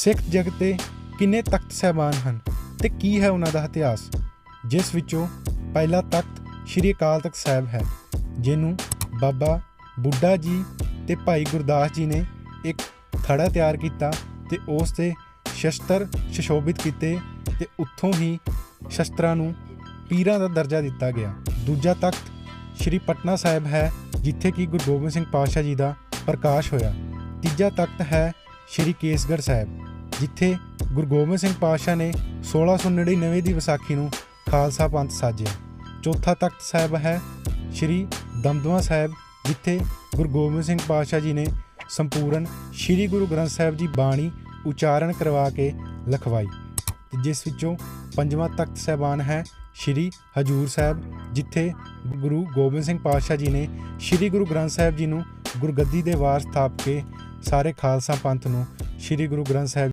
ਸਿੱਖ ਜਗਤ ਤੇ ਕਿੰਨੇ ਤਖਤ ਸਹਿਬਾਨ ਹਨ ਤੇ ਕੀ ਹੈ ਉਹਨਾਂ ਦਾ ਇਤਿਹਾਸ? ਜਿਸ ਵਿੱਚੋਂ ਪਹਿਲਾ ਤਖਤ ਸ੍ਰੀ ਅਕਾਲ ਤਖਤ ਸਾਹਿਬ ਹੈ, ਜਿਹਨੂੰ ਬਾਬਾ ਬੁੱਢਾ ਜੀ ਤੇ ਭਾਈ ਗੁਰਦਾਸ ਜੀ ਨੇ ਇੱਕ ਥੜਾ ਤਿਆਰ ਕੀਤਾ ਤੇ ਉਸ ਤੇ ਸ਼ਸਤਰ ਸੁਸ਼ੋਭਿਤ ਕੀਤੇ ਤੇ ਉੱਥੋਂ ਹੀ ਸ਼ਸਤਰਾਂ ਨੂੰ ਪੀਰਾਂ ਦਾ ਦਰਜਾ ਦਿੱਤਾ ਗਿਆ। ਦੂਜਾ ਤਖਤ ਸ਼੍ਰੀ ਪਟਨਾ ਸਾਹਿਬ ਹੈ, ਜਿੱਥੇ ਕਿ ਗੁਰੂ ਗੋਬਿੰਦ ਸਿੰਘ ਪਾਤਸ਼ਾਹ ਜੀ ਦਾ ਪ੍ਰਕਾਸ਼ ਹੋਇਆ। ਤੀਜਾ ਤਖਤ ਹੈ ਸ਼੍ਰੀ ਕੇਸਗੜ੍ਹ ਸਾਹਿਬ। ਜਿੱਥੇ ਗੁਰੂ ਗੋਬਿੰਦ ਸਿੰਘ ਪਾਤਸ਼ਾਹ ਨੇ 1699 ਦੀ ਵਿਸਾਖੀ ਨੂੰ ਖਾਲਸਾ ਪੰਥ ਸਾਜਿਆ। ਚੌਥਾ ਤਖਤ ਸਾਹਿਬ ਹੈ ਸ਼੍ਰੀ ਦਮਦਮਾ ਸਾਹਿਬ, ਜਿੱਥੇ ਗੁਰੂ ਗੋਬਿੰਦ ਸਿੰਘ ਪਾਤਸ਼ਾਹ ਜੀ ਨੇ ਸੰਪੂਰਨ ਸ਼੍ਰੀ ਗੁਰੂ ਗ੍ਰੰਥ ਸਾਹਿਬ ਜੀ ਬਾਣੀ ਉਚਾਰਨ ਕਰਵਾ ਕੇ ਲਿਖਵਾਈ। ਜਿਸ ਵਿੱਚੋਂ ਪੰਜਵਾਂ ਤਖਤ ਸਹਿਬਾਨ ਹੈ ਸ਼੍ਰੀ ਹਜੂਰ ਸਾਹਿਬ, ਜਿੱਥੇ ਗੁਰੂ ਗੋਬਿੰਦ ਸਿੰਘ ਪਾਤਸ਼ਾਹ ਜੀ ਨੇ ਸ਼੍ਰੀ ਗੁਰੂ ਗ੍ਰੰਥ ਸਾਹਿਬ ਜੀ ਨੂੰ ਗੁਰਗੱਦੀ ਦੇ ਵਾਰ ਸਥਾਪ ਕੇ ਸਾਰੇ ਖਾਲਸਾ ਪੰਥ ਨੂੰ ਸ਼੍ਰੀ ਗੁਰੂ ਗ੍ਰੰਥ ਸਾਹਿਬ